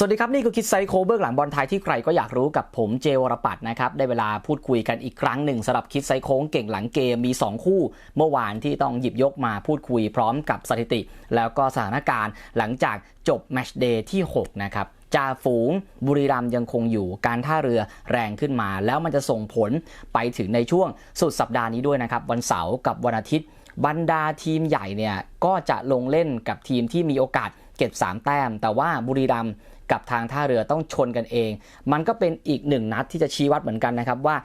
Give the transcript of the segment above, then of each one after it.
สวัสดีครับ นี่คือคิดไซโคเบื้องหลังบอลไทยที่ใครก็อยากรู้กับผมเจวรปัตนะครับ ได้เวลาพูดคุยกันอีกครั้งหนึ่งสำหรับคิดไซโค้งเก่งหลังเกมมี 2 คู่ เมื่อวานที่ต้องหยิบยกมาพูดคุยพร้อมกับสถิติ แล้วก็สถานการณ์หลังจากจบแมชเดย์ที่ 6 นะครับจ่าฝูงบุรีรัมย์ยังคงอยู่การท่าเรือแรงขึ้นมา แล้วมันจะส่งผลไปถึงในช่วงสุดสัปดาห์นี้ด้วยนะครับวันเสาร์กับวันอาทิตย์ บรรดาทีมใหญ่เนี่ยก็จะลงเล่นกับทีมที่มีโอกาสเก็บ 3 แต้ม แต่ว่าบุรีรัมย์ กับทางท่าเรือต้องชนกันเอง มันก็เป็นอีกหนึ่งนัดที่จะชี้วัดเหมือนกันนะครับว่า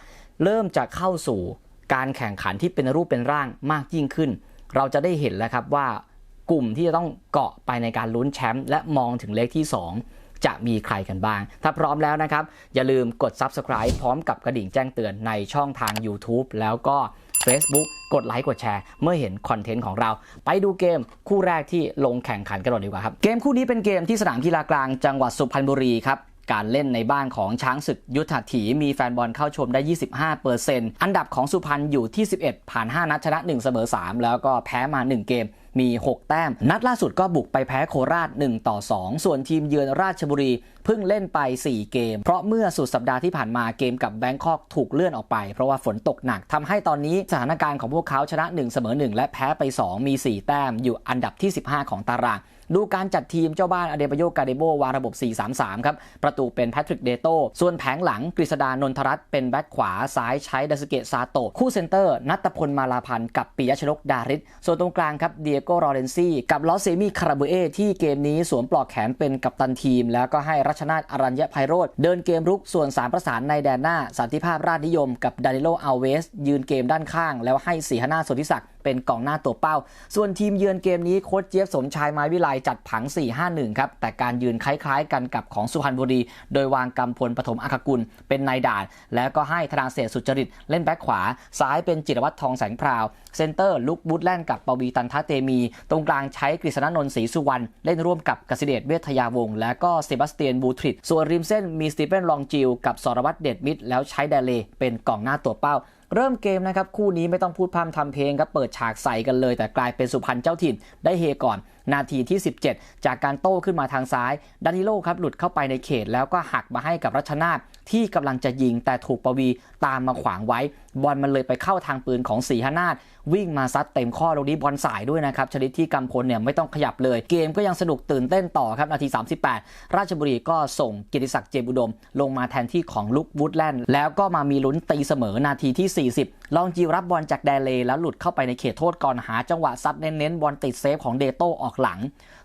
เริ่มจะเข้าสู่การแข่งขันที่เป็นรูปเป็นร่างมากยิ่งขึ้น เราจะได้เห็นแล้วครับว่ากลุ่มที่จะต้องเกาะไปในการลุ้นแชมป์และมองถึงเลขที่ 2 จะมีใครกันบ้าง ถ้าพร้อมแล้วนะครับ อย่าลืมกด Subscribe พร้อมกับกระดิ่งแจ้งเตือนในช่องทาง YouTube แล้วก็ Facebook กดไลค์กดแชร์ เมื่อเห็นคอนเทนต์ของเรา ไปดูเกมคู่แรกที่ลงแข่งขันกันก่อนดีกว่าครับเกมคู่นี้เป็นเกมที่สนามกีฬากลางจังหวัดสุพรรณบุรีครับการเล่นในบ้านของช้างศึกยุทธถีมีแฟนบอลเข้าชมได้ 25%อันดับของสุพรรณอยู่ที่ 11 ผ่าน 5 นัดชนะ 1 เสมอ 3 แล้วก็แพ้มา 1 เกมมี 6 แต้ม นัดล่าสุดก็บุกไปแพ้โคราช 1 ต่อ 2 ส่วนทีมเยือนราชบุรีเพิ่งเล่นไป 4 เกม เพราะเมื่อสุดสัปดาห์ที่ผ่านมาเกมกับแบงคอกถูกเลื่อนออกไป เพราะว่าฝนตกหนักทำให้ตอนนี้สถานการณ์ของพวกเขาชนะ 1 เสมอ 1 และแพ้ไป 2 มี 4 แต้มอยู่อันดับที่ 15 ของตารางดูการจัดทีมเจ้าบ้านอเดบโยกาเดโบวางระบบ 4-3-3 ครับ ประตูเป็นแพทริกเดโต ส่วนแผงหลังกฤษดานนทรัตน์เป็นแบ็คขวา ซ้ายใช้ดัสเกตซาโต คู่เซนเตอร์นัตพลมาลาพันธ์กับปิยชนกดาริสส่วนตรงกลางครับเดียโกรอเรนซี่กับลอสเซมิคาราเบเอที่เกมนี้สวมปลอกแขนเป็นกัปตันทีม แล้วก็ให้รัชนาทอรัญญไพโรธเดินเกมรุกส่วนสามประสานในแดนหน้าสันติภาพราชนิยมกับดานิโลอาเวส ยืนเกมด้านข้าง แล้วให้สีหนาสนธิศักดิ์ เป็นกองหน้าตัวเป้า ส่วนทีมเยือนเกมนี้โค้ชเจี๊ยบสมชายไม้วิไลจัดผัง 4-5-1 ครับ แต่การยืนคล้ายๆ กันกับของสุพรรณบุรี โดยวางกำพลปฐมอัคกุลเป็นนายด่าน แล้วก็ให้ธนาเศสุจริตเล่นแบ็คขวา ซ้ายเป็นจิรวัตรทองแสงพราว เซนเตอร์ลุกบูธแล่นกับปวีตันทะเตมี ตรงกลางใช้กฤษณนนท์ศรีสุวรรณเล่นร่วมกับกสิเดชเวทยาวงศ์และก็เซบาสเตียนบูทริดส่วนริมเส้นมีสตีเฟนลองจิลกับสรวัตรเดชมิตรแล้วใช้เดเลเป็นกองหน้าตัวเป้า เริ่มเกมนะครับคู่นี้ไม่ต้องพูดพร่ำทำเพลงครับเปิดฉากใส่กันเลย แต่กลายเป็นสุพรรณเจ้าถิ่นได้เฮก่อน นาทีที่ 17 จากการโต้ขึ้นมาทางซ้าย ดานิโลครับหลุดเข้าไปในเขตแล้วก็หักมาให้กับรัชนาทที่กำลังจะยิงแต่ถูกปวีตามมาขวางไว้ บอลมันเลยไปเข้าทางปืนของสีหนาทวิ่งมาซัดเต็มข้อตรงนี้บอลสายด้วยนะครับ ชนิดที่กำพลเนี่ยไม่ต้องขยับเลย เกมก็ยังสนุกตื่นเต้นต่อครับ นาที 38 ราชบุรีก็ส่งกิติศักดิ์เจมอุดม ลงมาแทนที่ของลุกวูดแลนด์แล้วก็มามีลุ้นตีเสมอนาทีที่ 40 ลองจิวรับบอลจากแดเลแล้วหลุดเข้าไปในเขตโทษก่อนหาจังหวะซัดเน้นๆบอลติดเซฟของเดโตออกหลัง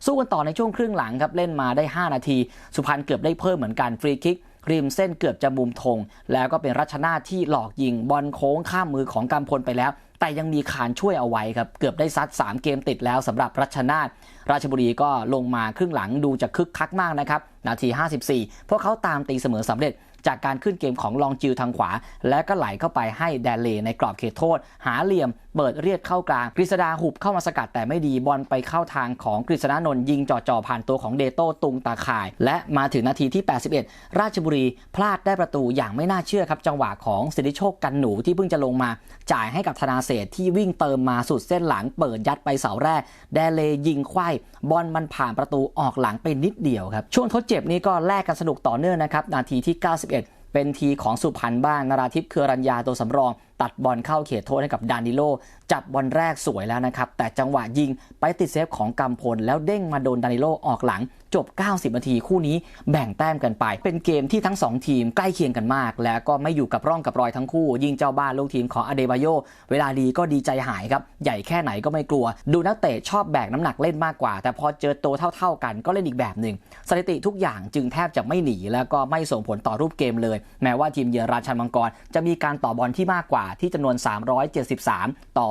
สู้กันต่อในช่วงครึ่งหลังครับเล่นมาได้ 5 นาที สุพรรณเกือบได้เพิ่มเหมือนกันฟรีคิก ริมเส้นเกือบจะมุมธงแล้วก็เป็นรัชนาที่หลอกยิงบอลโค้งข้ามมือของกำพลไปแล้ว แต่ยังมีคานช่วยเอาไว้ครับ เกือบได้ซัด 3 เกมติดแล้วสำหรับรัชนาทราชบุรีก็ลงมาครึ่งหลังดูจะคึกคักมากนะครับ นาที 54 พวกเขาตามตีเสมอสำเร็จจากการขึ้นเกมของลองจิวทางขวา แล้วก็ไหลเข้าไปให้แดนเลในกรอบเขตโทษ หาเหลี่ยม เปิดเรียกเข้ากลางกฤษดาหุบเข้ามาสกัดแต่ไม่ดีบอลไปเข้าทางของกฤษณานนท์ยิงจ่อๆผ่านตัวของเดโต้ตุงตาข่าย และมาถึงนาทีที่ 81 ราชบุรีพลาดได้ประตูอย่างไม่น่าเชื่อครับจังหวะของสิทธิโชคกันหนูที่เพิ่งจะลงมา จ่ายให้กับธนาเศษที่วิ่งเติมมาสุดเส้นหลังเปิดยัดไปเสาแรก แดเลยิงควายบอลมันผ่านประตูออกหลังไปนิดเดียวครับช่วงทดเจ็บนี้ก็แลกกันสนุกต่อเนื่องนะครับนาทีที่ 91 เป็นทีของสุพรรณบ้างนาราทิพย์เครือรัญญาตัวสำรอง ตัดบอลเข้าเขตโทษให้กับดานิโล จับบอลแรกสวยแล้วนะครับ แต่จังหวะยิงไปติดเซฟของกำพล แล้วเด้งมาโดนดานิโลออกหลัง จบ 90 นาทีคู่นี้แบ่งแต้มกันไป เป็นเกมที่ทั้ง 2 ทีมใกล้เคียงกันมาก แล้วก็ไม่อยู่กับร่องกับรอยทั้งคู่ ยิงเจ้าบ้านลูกทีมของอเดบายโยเวลาดีก็ดีใจหายครับใหญ่แค่ไหนก็ไม่กลัว ดูนักเตะชอบแบกน้ำหนักเล่นมากกว่า แต่พอเจอตัวเท่า ๆกันก็เล่นอีกแบบหนึ่งสถิติทุกอย่างจึงแทบจะไม่หนีแล้วก็ไม่ส่งผลต่อรูปเกมเลย แม้ว่าทีมเยือนราชันมังกรจะมีการต่อบอลที่มากกว่าที่จำนวน 373 ต่อ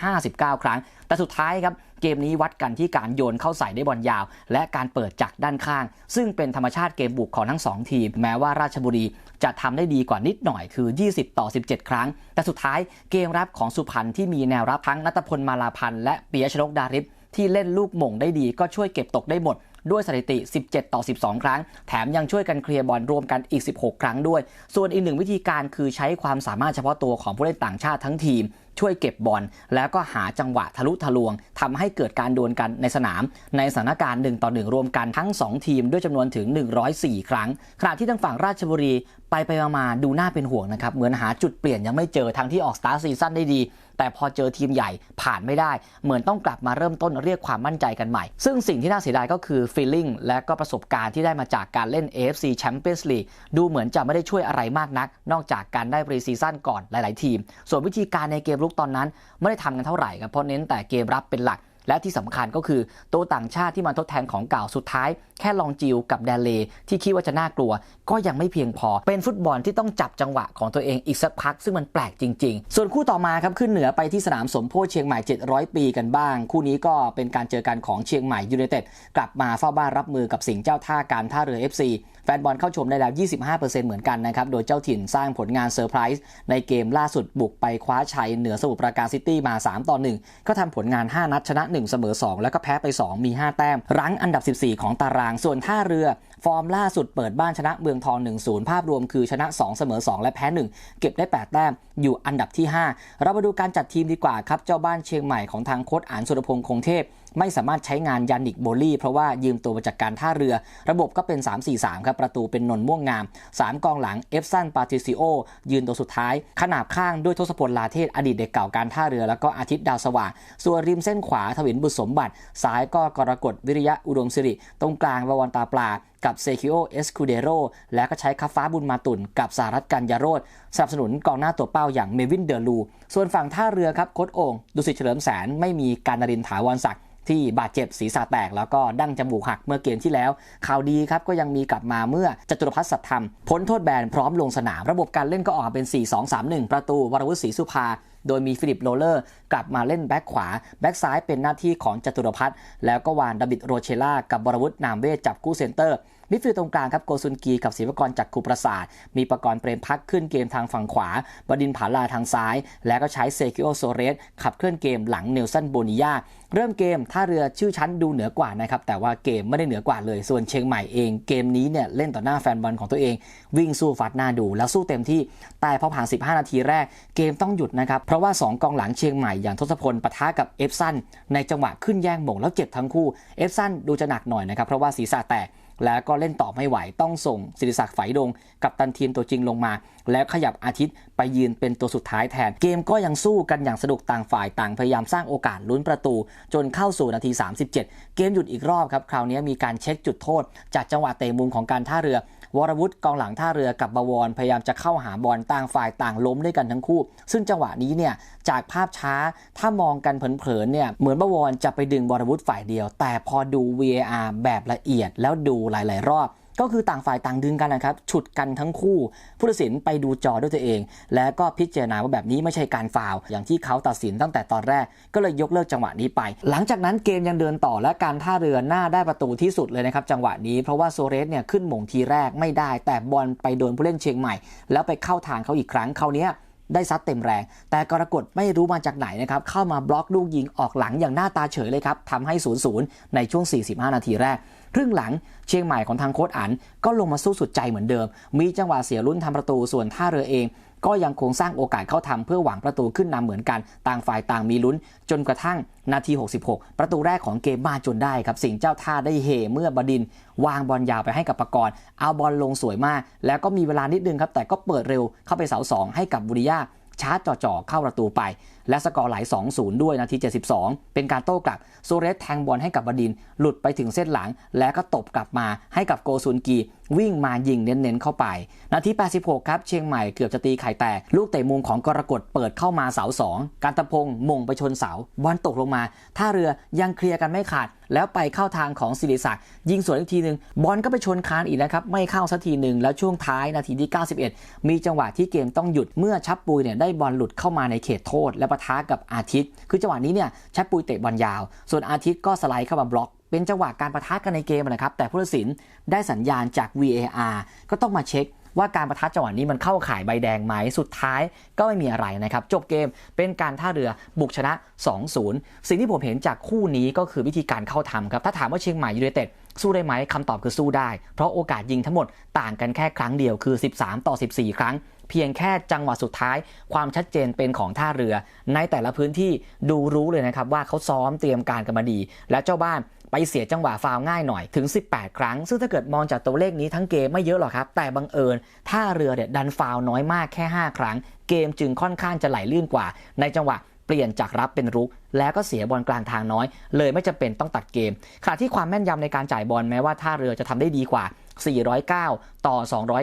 259 ครั้ง แต่สุดท้ายครับเกมนี้วัดกันที่การโยนเข้าใส่ได้บอลยาว และการเปิดจากด้านข้าง ซึ่งเป็นธรรมชาติเกมบุกของทั้ง 2 ทีม แม้ว่าราชบุรีจะทำได้ดีกว่านิดหน่อยคือ 20 ต่อ 17 ครั้ง แต่สุดท้ายเกมรับของสุพรรณที่มีแนวรับทั้งนัตพลมาลาพันธ์และปียชนกดาริฟที่เล่นลูกหม่งได้ดีก็ช่วยเก็บตกได้หมด ด้วยสถิติ 17 ต่อ 12 ครั้ง แถมยังช่วยกันเคลียร์บอลรวมกันอีก 16 ครั้งด้วย ส่วนอีกหนึ่งวิธีการคือใช้ความสามารถเฉพาะตัวของผู้เล่นต่างชาติทั้งทีม ช่วยเก็บบอลแล้วก็หาจังหวะทะลุทะลวงทำให้เกิดการดวลกันในสนาม ในสถานการณ์1ต่อ1รวมกันทั้ง 2 ทีมด้วยจำนวนถึง 104 ครั้งขณะที่ทางฝั่งราชบุรี ไปไปมาๆดูน่าเป็นห่วงนะครับ เหมือนหาจุดเปลี่ยนยังไม่เจอทั้งที่ออกสตาร์ซีซั่นได้ดี แต่พอเจอทีมใหญ่ผ่านไม่ได้ เหมือนต้องกลับมาเริ่มต้นเรียกความมั่นใจกันใหม่ ซึ่งสิ่งที่น่าเสียดายก็คือฟีลลิ่งและก็ประสบการณ์ที่ได้มาจากการเล่น AFC Champions League ดูเหมือนจะไม่ได้ช่วยอะไรมากนัก นอกจากการได้ปรีซีซั่นก่อนหลาย ๆ ทีม ส่วนวิธีการในเกมลุกตอนนั้น ไม่ได้ทำกันเท่าไหร่ครับเพราะเน้นแต่เกมรับเป็นหลัก และที่สำคัญก็คือตัวต่างชาติที่มาทดแทนของเก่าสุดท้าย แค่ลองจิวกับแดนเล ที่คิดว่าจะน่ากลัว ก็ยังไม่เพียงพอ เป็นฟุตบอลที่ต้องจับจังหวะของตัวเองอีกสักพัก ซึ่งมันแปลกจริง ๆ ส่วนคู่ต่อมาครับขึ้นเหนือไปที่สนามสมโพธิเชียงใหม่ 700 ปีกันบ้าง คู่นี้ก็เป็นการเจอกันของเชียงใหม่ยูไนเต็ดกลับมาเฝ้าบ้านรับมือกับสิงห์เจ้าท่าการท่าเรือ FC ฟนบอลเข้าชมได้แล้ว 25%เหมือนกันนะครับ โดยเจ้าถิ่นสร้างผลงานเซอร์ไพรส์ในเกมล่าสุดบุกไปคว้าชัยเหนือสมุทรปราการซิตี้มา 3 ต่อ 1 ก็ทำผลงาน 5 นัดชนะ 1 เสมอ 2 แล้วก็แพ้ไป 2 มี 5 แต้ม รั้งอันดับ 14 ของตาราง ส่วนท่าเรือ ฟอร์มล่าสุดเปิดบ้านชนะเมืองทอง 1-0 ภาพรวมคือชนะ 2 เสมอ 2 และแพ้ 1 เก็บได้ 8 แต้มอยู่อันดับที่ 5 เรามาดูการจัดทีมดีกว่าครับ เจ้าบ้านเชียงใหม่ของทางโค้ชอานสุรพงษ์คงเทพ ไม่สามารถใช้งานยานิกโบลี่ เพราะว่ายืมตัวมาจากการท่าเรือ ระบบก็เป็น 3-4-3 ครับ ประตูเป็นนนท์ม่วงงาม 3 กองหลังเอฟซันปาติซิโอยืนตัวสุดท้าย ขนาบข้างด้วยทศพลลาเทศอดีตเด็กเก่าการท่าเรือ แล้วก็อาทิตย์ดาวสว่างส่วนริมเส้นขวาทวินบุตรสมบัติซ้ายก็กรกฎวิริยะอุดมสิริ ตรงกลางววันตาปลากับเซคิโอเอสคูเดโรแล้วก็ใช้คาฟ้าบุญมาตุนกับสารัตกันยาโรธสนับสนุนกองหน้าตัวเป้าอย่างเมวินเดอร์ลู ส่วนฝั่งท่าเรือครับโค้ดโองดุสิตเฉลิมแสนไม่มีการนรินถาวรศักดิ์ ที่บาดเจ็บศีรษะแตก แล้วก็ดั้งจมูกหักเมื่อเกมที่แล้ว ข่าวดีครับก็ยังมีกลับมาเมื่อจตุรพัฒน์สัตธรรม พ้นโทษแบนพร้อมลงสนาม ระบบการเล่นก็ออกเป็น 4-2-3-1 ประตูวรวุฒิศรีสุภา โดยมีฟิลิปโรเลอร์กลับมาเล่นแบ็คขวา แบ็คซ้ายเป็นหน้าที่ของจตุรพัฒน์แล้วก็วานดาบิดโรเชล่ากับบรวุฒินามเวศจับคู่เซนเตอร์ มิดฟิลด์ตรงกลางครับโกซุนกีกับศิวกรจากคูประสาท มีประกรณ์เปรมพักขึ้นเกมทางฝั่งขวา บดินผาลาทางซ้าย แล้วก็ใช้เซคิโอโซเรสขับเคลื่อนเกมหลังเนลสันโบนิยาเริ่มเกมท่าเรือชื่อชั้นดูเหนือกว่านะครับ แต่ว่าเกมไม่ได้เหนือกว่าเลย ส่วนเชียงใหม่เองเกมนี้เนี่ยเล่นต่อหน้าแฟนบอลของตัวเอง วิ่งสู้ฟัดหน้าดู แล้วสู้เต็มที่แต่พอผ่าน 15 นาทีแรก เกมต้องหยุดนะครับ เพราะว่า 2 กองหลังเชียงใหม่อย่างทศพลปะทะกับเอฟซันในจังหวะขึ้นแย่งหมงแล้วเจ็บทั้งคู่เอฟซันดูจะหนักหน่อยนะครับเพราะว่าศีรษะแตก แล้วก็เล่นต่อไม่ไหวต้องส่งศิริศักดิ์ไฝดงกับตันทีมตัวจริงลงมา แล้วขยับอาทิตย์ ไปยืนเป็นตัวสุดท้ายแทน เกมก็ยังสู้กันอย่างสนุกต่างฝ่ายต่างพยายามสร้างโอกาสลุ้นประตู จนเข้าสู่นาที 37 เกมหยุดอีกรอบครับ คราวนี้มีการเช็คจุดโทษ จากจังหวะเตะมุมของการท่าเรือ วรวุฒิกองหลังท่าเรือกับบวรพยายามจะเข้าหาบอลต่างฝ่ายต่างล้มด้วยกันทั้งคู่ ซึ่งจังหวะนี้เนี่ยจากภาพช้าถ้ามองกันเผินๆเนี่ยเหมือนบวรจะไปดึงวรวุฒิฝ่ายเดียว แต่พอดู VAR แบบละเอียดแล้วดูหลาย ๆ รอบ ก็คือต่างฝ่ายต่างดึงกันนะครับฉุดกันทั้งคู่ผู้ตัดสินไปดูจอด้วยตัวเอง แล้วก็พิจารณาว่าแบบนี้ไม่ใช่การฟาวอย่างที่เขาตัดสินตั้งแต่ตอนแรก ก็เลยยกเลิกจังหวะนี้ไป หลังจากนั้นเกมยังเดินต่อและการท่าเรือหน้าได้ประตูที่สุดเลยนะครับจังหวะนี้เพราะว่าโซเรสเนี่ยขึ้นหม่งทีแรกไม่ได้ แต่บอลไปโดนผู้เล่นเชียงใหม่ แล้วไปเข้าทางเขาอีกครั้งคราวเนี้ยได้ซัดเต็มแรง แต่กรกฎไม่รู้มาจากไหนนะครับ เข้ามาบล็อกลูกยิงออกหลังอย่างหน้าตาเฉยเลยครับทำให้ 0-0 ในช่วง 45 นาทีแรก ครึ่งหลังเชียงใหม่ของทางโค้ชอันก็ลงมาสู้สุดใจเหมือนเดิม มีจังหวะเสียลุ้นทำประตูส่วนท่าเรือเอง ก็ยังคงสร้างโอกาสเข้าทำเพื่อหวังประตูขึ้นนำเหมือนกันต่างฝ่ายต่างมีลุ้น จนกระทั่งนาที 66 ประตูแรกของเกมมาจนได้ครับ สิงเจ้าท่าได้เฮเมื่อบดิน วางบอลยาวไปให้กับประกรณ์เอาบอลลงสวยมาก แล้วก็มีเวลานิดนึงครับแต่ก็เปิดเร็วเข้าไปเสาสองให้กับบุริยาชาร์จจ่อๆเข้าประตูไป และสกอร์ไหล 2-0 ด้วยนาที 72 เป็นการโต้กลับโซเรสแทงบอลให้กับบดิน หลุดไปถึงเส้นหลัง แล้วก็ตบกลับมาให้กับโกซุนกี วิ่งมายิงเน้นๆเข้าไป นาที 86 ครับเชียงใหม่เกือบจะตีไข่แตก ลูกเตะมุมของกรกฎเปิดเข้ามาเสา 2 การตะพงมงไปชนเสาบอลตกลงมาท่าเรือยังเคลียร์กันไม่ขาด แล้วไปเข้าทางของศิริศักดิ์ยิงสวนอีกทีหนึ่งบอลก็ไปชนคานอีกนะครับไม่เข้าสักทีหนึ่งแล้วช่วงท้ายนาทีที่ 91 มีจังหวะที่เกมต้องหยุดเมื่อชับปุยเนี่ยได้บอลหลุดเข้ามาในเขตโทษและปะทะกับอาทิตย์ คือจังหวะนี้เนี่ยชับปุยเตะบอลยาว ส่วนอาทิตย์ก็สไลด์เข้ามาบล็อก เป็นจังหวะการประทะกันในเกมนะครับ แต่ผู้ตัดสินได้สัญญาณจาก VAR ก็ต้องมาเช็คว่าการประทะจังหวะนี้มันเข้าข่ายใบแดงไหม สุดท้ายก็ไม่มีอะไรนะครับ จบเกมเป็นการท่าเรือบุกชนะ 2-0 สิ่งที่ผมเห็นจากคู่นี้ก็คือวิธีการเข้าทำครับ ถ้าถามว่าเชียงใหม่ยูไนเต็ดสู้ได้ไหมคำตอบคือสู้ได้ เพราะโอกาสยิงทั้งหมดต่างกันแค่ครั้งเดียวคือ 13 ต่อ 14 ครั้ง เพียงแค่จังหวะสุดท้าย ความชัดเจนเป็นของท่าเรือ ในแต่ละพื้นที่ดูรู้เลยนะครับว่าเขาซ้อมเตรียมการกันมาดี และเจ้าบ้านไปเสียจังหวะฟาวง่ายหน่อยถึง 18 ครั้ง ซึ่งถ้าเกิดมองจากตัวเลขนี้ทั้งเกมไม่เยอะหรอกครับ แต่บังเอิญท่าเรือเนี่ยดันฟาวน้อยมากแค่ 5 ครั้ง เกมจึงค่อนข้างจะไหลลื่นกว่า ในจังหวะเปลี่ยนจากรับเป็นรุก แล้วก็เสียบอลกลางทางน้อย เลยไม่จำเป็นต้องตัดเกมขณะที่ความแม่นยำในการจ่ายบอลแม้ว่าท่าเรือจะทำได้ดีกว่า 409 ต่อ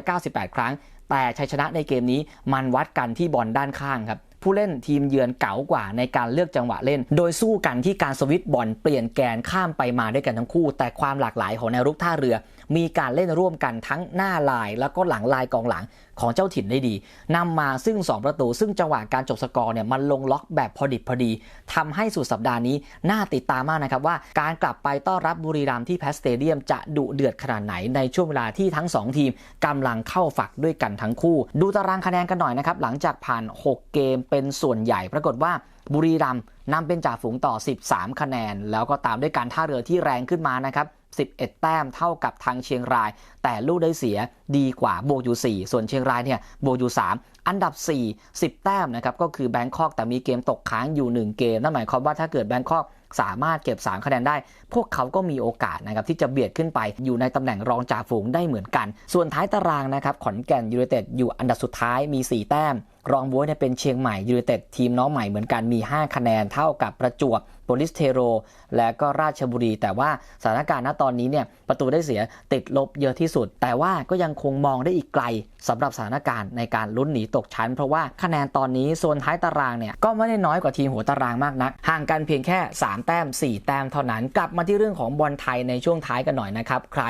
298 ครั้ง แต่ชัยชนะในเกมนี้มันวัดกันที่บอลด้านข้างครับผู้เล่นทีมเยือนเก๋ากว่าในการเลือกจังหวะเล่น โดยสู้กันที่การสวิตช์บอลเปลี่ยนแกนข้ามไปมาด้วยกันทั้งคู่ แต่ความหลากหลายของแนวรุกท่าเรือ มีการเล่นร่วมกันทั้งหน้าลายแล้วก็หลังลายกองหลังของเจ้าถิ่นได้ดีนำมาซึ่ง 2 ประตู ซึ่งจังหวะการจบสกอร์เนี่ยมันลงล็อกแบบพอดิบพอดีทำให้สุดสัปดาห์นี้น่าติดตามมากนะครับว่าการกลับไปต้อนรับบุรีรัมย์ที่แพสเตเดียมจะดุเดือดขนาดไหนในช่วงเวลาที่ทั้ง 2 ทีมกำลังเข้าฝักด้วยกันทั้งคู่ ดูตารางคะแนนกันหน่อยนะครับหลังจากผ่าน 6 เกมเป็นส่วนใหญ่ปรากฏว่าบุรีรัมย์นำเป็นจ่าฝูงต่อ 13 คะแนน แล้วก็ตามด้วยการท่าเรือที่แรงขึ้นมานะครับ 11 แต้มเท่ากับทางเชียงราย แต่ลูกได้เสียดีกว่าบวกอยู่ 4 ส่วนเชียงรายเนี่ยบวกอยู่ 3 อันดับ 4 10 แต้มนะครับก็คือแบงคอกแต่มีเกมตกค้างอยู่ 1 เกม นั่นหมายความว่าถ้าเกิดแบงคอกสามารถเก็บ 3 คะแนนได้ พวกเขาก็มีโอกาสนะครับที่จะเบียดขึ้นไปอยู่ในตำแหน่งรองจ่าฝูงได้เหมือนกัน ส่วนท้ายตารางนะครับขอนแก่นยูไนเต็ดอยู่อันดับสุดท้ายมี 4 แต้ม รองบัวยเนี่ยเป็นเชียงใหม่ยูไนเต็ดทีมน้องใหม่เหมือนกันมี 5 คะแนนเท่ากับประจวบโปลิสเทโร และก็ราชบุรี แต่ว่าสถานการณ์ณตอนนี้เนี่ยประตูได้เสียติดลบเยอะที่สุด แต่ว่าก็ยังคงมองได้อีกไกล สำหรับสถานการณ์ในการลุ้นหนีตกชั้น เพราะว่าคะแนนตอนนี้โซนท้ายตารางเนี่ยก็ไม่ได้น้อยกว่าทีมหัวตารางมากนัก ห่างกันเพียงแค่ 3 แต้ม 4 แต้มเท่านั้น กลับมาที่เรื่องของบอลไทยในช่วงท้ายกันหน่อยนะครับ ใคร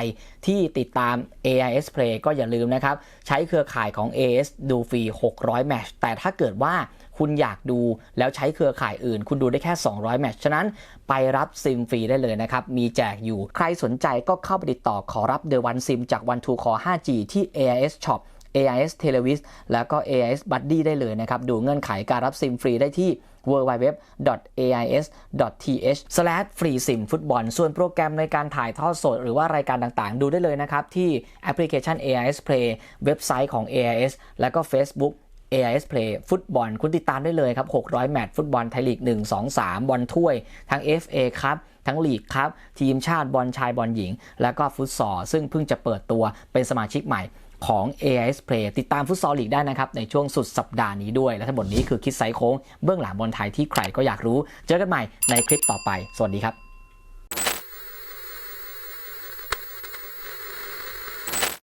ที่ติดตาม AIS Play ก็อย่าลืมนะครับ ใช้เครือข่ายของ AS ดูฟรี 600 แมตช์แต่ถ้าเกิดว่าคุณอยากดูแล้วใช้เครือข่ายอื่น คุณดูได้แค่ 200 แมตช์ฉะนั้นไปรับซิมฟรีได้เลยนะครับ มีแจกอยู่ ใครสนใจก็เข้าไปติดต่อขอรับเดอะวันซิมจากวันทูคอ 5G ที่ AIS Shop AIS Televis แล้วก็ AIS Buddy ได้เลยนะครับ ดูเงื่อนไขการรับซิมฟรีได้ที่ www.ais.th/free sim ฟุตบอลส่วนโปรแกรมในการถ่ายทอดสด หรือว่ารายการต่างๆ ดูได้เลยนะครับ ที่แอปพลิเคชัน AIS Play เว็บไซต์ของ AIS แล้วก็ Facebook AIS Play ฟุตบอล คุณติดตามได้เลยครับ 600 แมตช์ฟุตบอลไทยลีก 1 2 3 บอลถ้วย ทั้ง FA ครับ ทั้งลีกครับ ทีมชาติบอลชายบอลหญิง แล้วก็ฟุตซอลซึ่งเพิ่งจะเปิดตัวเป็นสมาชิกใหม่ ของ AIS Play ติดตามฟุตซอลลีกได้นะครับ ในช่วงสุดสัปดาห์นี้ด้วย และทั้งหมดนี้คือคิดไซโค้งเบื้องหลังบอลไทยที่ใครก็อยากรู้ เจอกันใหม่ในคลิปต่อไป สวัสดีครับ